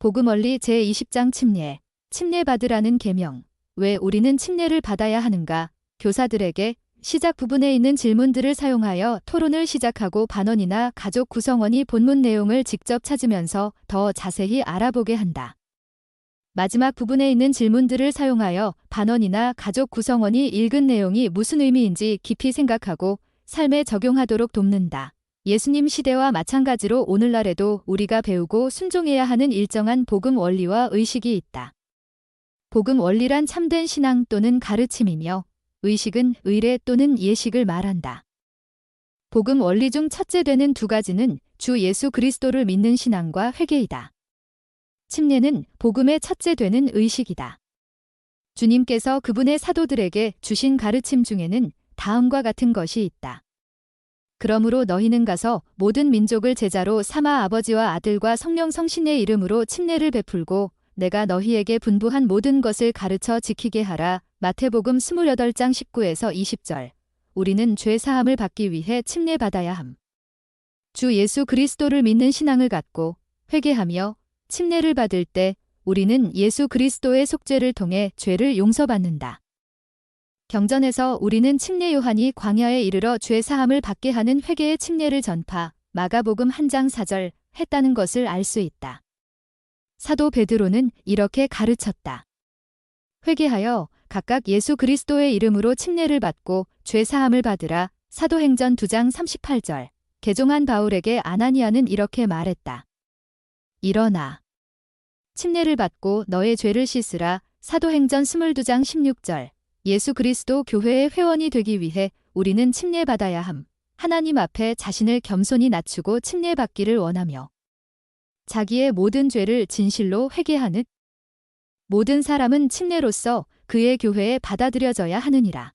복음원리 제20장 침례. 침례 받으라는 계명. 왜 우리는 침례를 받아야 하는가? 교사들에게 시작 부분에 있는 질문들을 사용하여 토론을 시작하고 반원이나 가족 구성원이 본문 내용을 직접 찾으면서 더 자세히 알아보게 한다. 마지막 부분에 있는 질문들을 사용하여 반원이나 가족 구성원이 읽은 내용이 무슨 의미인지 깊이 생각하고 삶에 적용하도록 돕는다. 예수님 시대와 마찬가지로 오늘날에도 우리가 배우고 순종해야 하는 일정한 복음 원리와 의식이 있다. 복음 원리란 참된 신앙 또는 가르침이며 의식은 의례 또는 예식을 말한다. 복음 원리 중 첫째 되는 두 가지는 주 예수 그리스도를 믿는 신앙과 회개이다. 침례는 복음의 첫째 되는 의식이다. 주님께서 그분의 사도들에게 주신 가르침 중에는 다음과 같은 것이 있다. 그러므로 너희는 가서 모든 민족을 제자로 삼아 아버지와 아들과 성령 성신의 이름으로 침례를 베풀고 내가 너희에게 분부한 모든 것을 가르쳐 지키게 하라. 마태복음 28장 19에서 20절. 우리는 죄 사함을 받기 위해 침례 받아야 함. 주 예수 그리스도를 믿는 신앙을 갖고 회개하며 침례를 받을 때 우리는 예수 그리스도의 속죄를 통해 죄를 용서받는다. 경전에서 우리는 침례 요한이 광야에 이르러 죄 사함을 받게 하는 회개의 침례를 전파 마가복음 한장 4절 했다는 것을 알 수 있다. 사도 베드로는 이렇게 가르쳤다. 회개하여 각각 예수 그리스도의 이름으로 침례를 받고 죄 사함을 받으라. 사도행전 2장 38절. 개종한 바울에게 아나니아는 이렇게 말했다. 일어나. 침례를 받고 너의 죄를 씻으라. 사도행전 22장 16절. 예수 그리스도 교회의 회원이 되기 위해 우리는 침례받아야 함. 하나님 앞에 자신을 겸손히 낮추고 침례받기를 원하며 자기의 모든 죄를 진실로 회개하는 모든 사람은 침례로서 그의 교회에 받아들여져야 하느니라.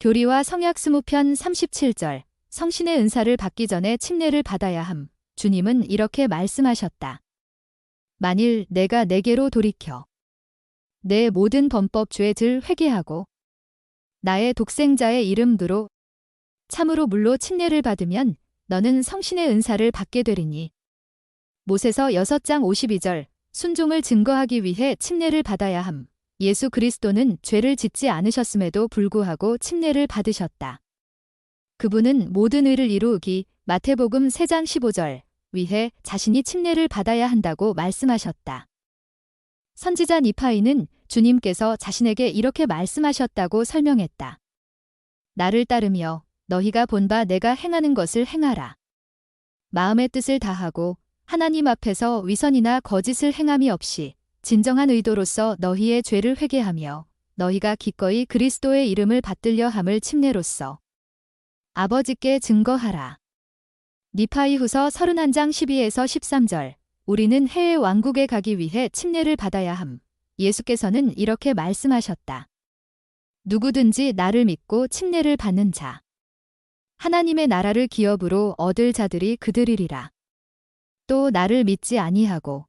교리와 성약 스무편 37절 성신의 은사를 받기 전에 침례를 받아야 함. 주님은 이렇게 말씀하셨다. 만일 내가 내게로 돌이켜 내 모든 범법 죄들 회개하고 나의 독생자의 이름으로 참으로 물로 침례를 받으면 너는 성신의 은사를 받게 되리니. 모세서 6장 52절 순종을 증거하기 위해 침례를 받아야 함. 예수 그리스도는 죄를 짓지 않으셨음에도 불구하고 침례를 받으셨다. 그분은 모든 의를 이루기 마태복음 3장 15절 위해 자신이 침례를 받아야 한다고 말씀하셨다. 선지자 니파이는 주님께서 자신에게 이렇게 말씀하셨다고 설명했다. 나를 따르며 너희가 본 바 내가 행하는 것을 행하라. 마음의 뜻을 다하고 하나님 앞에서 위선이나 거짓을 행함이 없이 진정한 의도로서 너희의 죄를 회개하며 너희가 기꺼이 그리스도의 이름을 받들려 함을 침례로써 아버지께 증거하라. 니파이 후서 31장 12에서 13절 우리는 해외 왕국에 가기 위해 침례를 받아야 함. 예수께서는 이렇게 말씀하셨다. 누구든지 나를 믿고 침례를 받는 자. 하나님의 나라를 기업으로 얻을 자들이 그들이리라. 또 나를 믿지 아니하고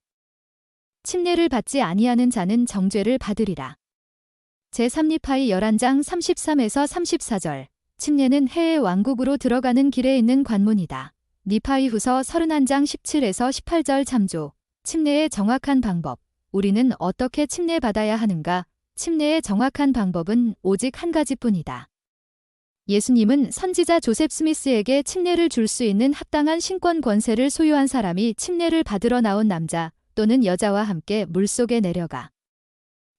침례를 받지 아니하는 자는 정죄를 받으리라. 제3리파이 11장 33에서 34절 침례는 해외 왕국으로 들어가는 길에 있는 관문이다. 니파이 후서 31장 17에서 18절 참조. 침례의 정확한 방법. 우리는 어떻게 침례받아야 하는가? 침례의 정확한 방법은 오직 한 가지뿐이다. 예수님은 선지자 조셉 스미스에게 침례를 줄 수 있는 합당한 신권 권세를 소유한 사람이 침례를 받으러 나온 남자 또는 여자와 함께 물속에 내려가.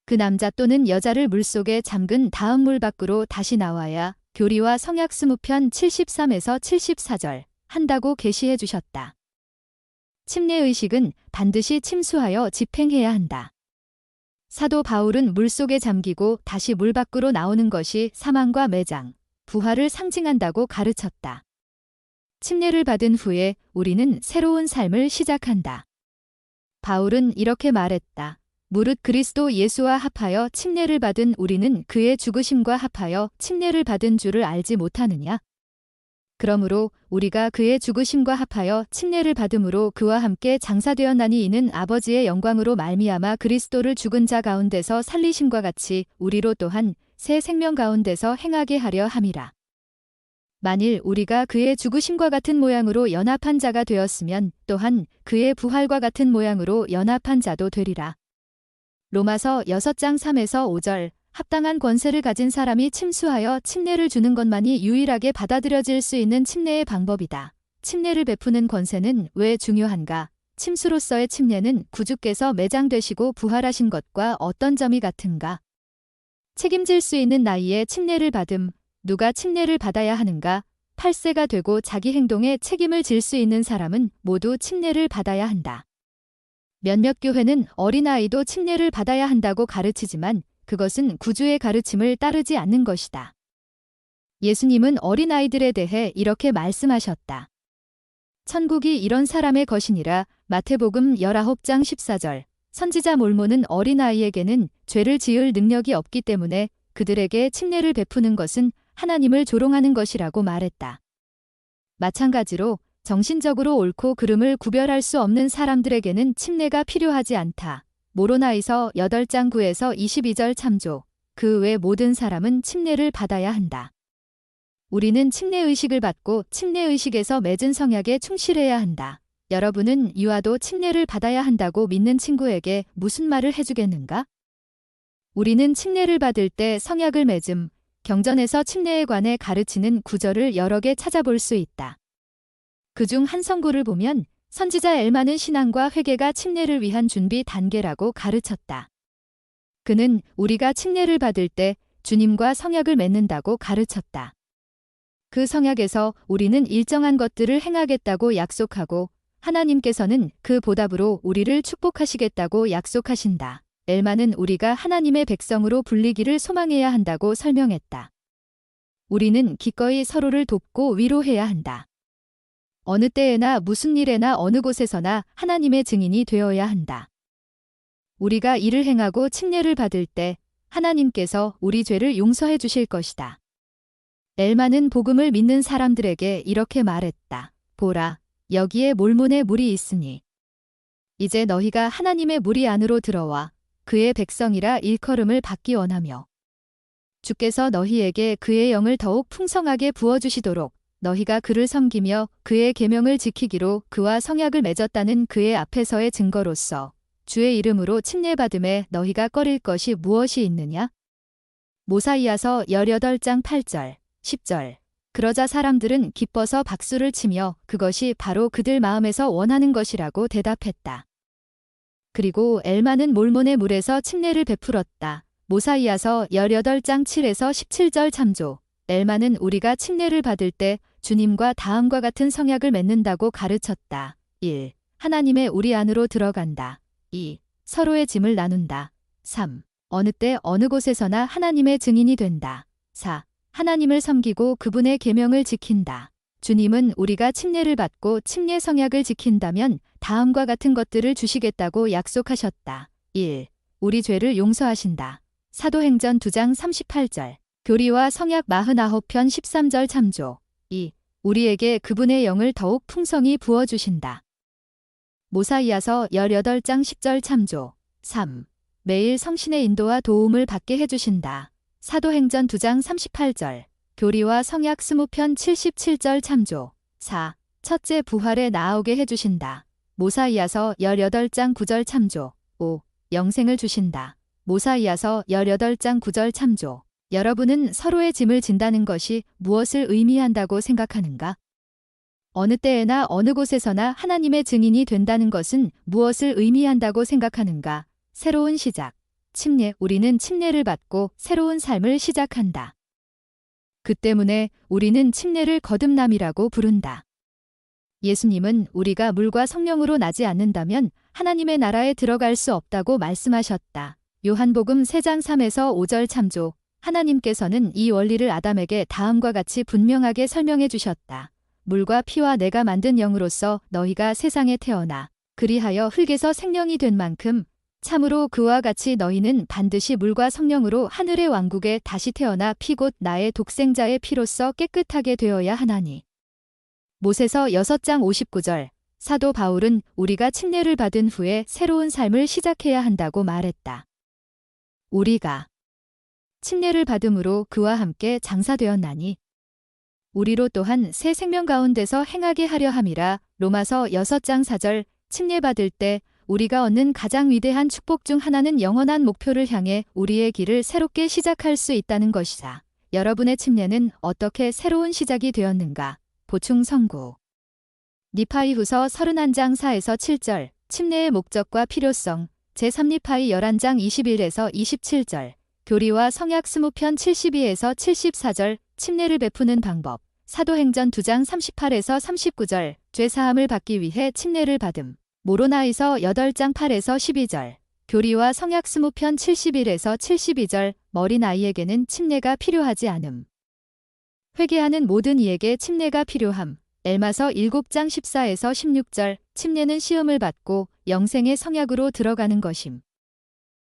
그 남자 또는 여자를 물속에 잠근 다음 물 밖으로 다시 나와야 교리와 성약 스무편 73에서 74절 한다고 계시해 주셨다. 침례 의식은 반드시 침수하여 집행해야 한다. 사도 바울은 물속에 잠기고 다시 물 밖으로 나오는 것이 사망과 매장, 부활을 상징한다고 가르쳤다. 침례를 받은 후에 우리는 새로운 삶을 시작한다. 바울은 이렇게 말했다. 무릇 그리스도 예수와 합하여 침례를 받은 우리는 그의 죽으심과 합하여 침례를 받은 줄을 알지 못하느냐? 그러므로 우리가 그의 죽으심과 합하여 침례를 받음으로 그와 함께 장사되었나니 이는 아버지의 영광으로 말미암아 그리스도를 죽은 자 가운데서 살리심과 같이 우리로 또한 새 생명 가운데서 행하게 하려 함이라. 만일 우리가 그의 죽으심과 같은 모양으로 연합한 자가 되었으면 또한 그의 부활과 같은 모양으로 연합한 자도 되리라. 로마서 6장 3에서 5절 합당한 권세를 가진 사람이 침수하여 침례를 주는 것만이 유일하게 받아들여질 수 있는 침례의 방법이다. 침례를 베푸는 권세는 왜 중요한가? 침수로서의 침례는 구주께서 매장되시고 부활하신 것과 어떤 점이 같은가? 책임질 수 있는 나이에 침례를 받음, 누가 침례를 받아야 하는가? 8세가 되고 자기 행동에 책임을 질 수 있는 사람은 모두 침례를 받아야 한다. 몇몇 교회는 어린아이도 침례를 받아야 한다고 가르치지만 그것은 구주의 가르침을 따르지 않는 것이다. 예수님은 어린아이들에 대해 이렇게 말씀하셨다. 천국이 이런 사람의 것이니라 마태복음 19장 14절 선지자 몰모는 어린아이에게는 죄를 지을 능력이 없기 때문에 그들에게 침례를 베푸는 것은 하나님을 조롱하는 것이라고 말했다. 마찬가지로 정신적으로 옳고 그름을 구별할 수 없는 사람들에게는 침례가 필요하지 않다. 모로나이서 8장 9에서 22절 참조. 그 외 모든 사람은 침례를 받아야 한다. 우리는 침례 의식을 받고 침례 의식에서 맺은 성약에 충실해야 한다. 여러분은 유아도 침례를 받아야 한다고 믿는 친구에게 무슨 말을 해주겠는가? 우리는 침례를 받을 때 성약을 맺음, 경전에서 침례에 관해 가르치는 구절을 여러 개 찾아볼 수 있다. 그중 한 성구를 보면 선지자 엘마는 신앙과 회개가 침례를 위한 준비 단계라고 가르쳤다. 그는 우리가 침례를 받을 때 주님과 성약을 맺는다고 가르쳤다. 그 성약에서 우리는 일정한 것들을 행하겠다고 약속하고 하나님께서는 그 보답으로 우리를 축복하시겠다고 약속하신다. 엘마는 우리가 하나님의 백성으로 불리기를 소망해야 한다고 설명했다. 우리는 기꺼이 서로를 돕고 위로해야 한다. 어느 때에나 무슨 일에나 어느 곳에서나 하나님의 증인이 되어야 한다. 우리가 일을 행하고 침례를 받을 때 하나님께서 우리 죄를 용서해 주실 것이다. 엘마는 복음을 믿는 사람들에게 이렇게 말했다. 보라, 여기에 몰몬의 물이 있으니. 이제 너희가 하나님의 무리 안으로 들어와 그의 백성이라 일컬음을 받기 원하며 주께서 너희에게 그의 영을 더욱 풍성하게 부어주시도록 너희가 그를 섬기며 그의 계명을 지키기로 그와 성약을 맺었다는 그의 앞에서의 증거로서 주의 이름으로 침례받음에 너희가 꺼릴 것이 무엇이 있느냐? 모사이아서 18장 8절 10절 그러자 사람들은 기뻐서 박수를 치며 그것이 바로 그들 마음에서 원하는 것이라고 대답했다. 그리고 엘마는 몰몬의 물에서 침례를 베풀었다. 모사이아서 18장 7에서 17절 참조. 엘마는 우리가 침례를 받을 때 주님과 다음과 같은 성약을 맺는다고 가르쳤다. 1. 하나님의 우리 안으로 들어간다. 2. 서로의 짐을 나눈다. 3. 어느 때 어느 곳에서나 하나님의 증인이 된다. 4. 하나님을 섬기고 그분의 계명을 지킨다. 주님은 우리가 침례를 받고 침례 성약을 지킨다면 다음과 같은 것들을 주시겠다고 약속하셨다. 1. 우리 죄를 용서하신다. 사도행전 2장 38절. 교리와 성약 49편 13절 참조. 2. 우리에게 그분의 영을 더욱 풍성히 부어주신다. 모사이아서 18장 10절 참조. 3. 매일 성신의 인도와 도움을 받게 해주신다. 사도행전 2장 38절, 교리와 성약 20편 77절 참조. 4. 첫째 부활에 나오게 해주신다. 모사이아서 18장 9절 참조. 5. 영생을 주신다. 모사이아서 18장 9절 참조. 여러분은 서로의 짐을 진다는 것이 무엇을 의미한다고 생각하는가? 어느 때에나 어느 곳에서나 하나님의 증인이 된다는 것은 무엇을 의미한다고 생각하는가? 새로운 시작. 침례, 우리는 침례를 받고 새로운 삶을 시작한다. 그 때문에 우리는 침례를 거듭남이라고 부른다. 예수님은 우리가 물과 성령으로 나지 않는다면 하나님의 나라에 들어갈 수 없다고 말씀하셨다. 요한복음 3장 3에서 5절 참조. 하나님께서는 이 원리를 아담에게 다음과 같이 분명하게 설명해 주셨다. 물과 피와 내가 만든 영으로서 너희가 세상에 태어나 그리하여 흙에서 생명이 된 만큼 참으로 그와 같이 너희는 반드시 물과 성령으로 하늘의 왕국에 다시 태어나 피곧 나의 독생자의 피로써 깨끗하게 되어야 하나니. 모세서 6장 59절 사도 바울은 우리가 침례를 받은 후에 새로운 삶을 시작해야 한다고 말했다. 우리가 침례를 받음으로 그와 함께 장사되었나니 우리로 또한 새 생명 가운데서 행하게 하려 함이라 로마서 6장 4절 침례 받을 때 우리가 얻는 가장 위대한 축복 중 하나는 영원한 목표를 향해 우리의 길을 새롭게 시작할 수 있다는 것이다. 여러분의 침례는 어떻게 새로운 시작이 되었는가? 보충 선고. 니파이 후서 31장 4에서 7절 침례의 목적과 필요성 제3니파이 11장 21에서 27절 교리와 성약 20편 72에서 74절 침례를 베푸는 방법. 사도행전 2장 38에서 39절 죄사함을 받기 위해 침례를 받음. 모로나이서 8장 8에서 12절 교리와 성약 20편 71에서 72절 머린 아이에게는 침례가 필요하지 않음. 회개하는 모든 이에게 침례가 필요함. 엘마서 7장 14에서 16절 침례는 시험을 받고 영생의 성약으로 들어가는 것임.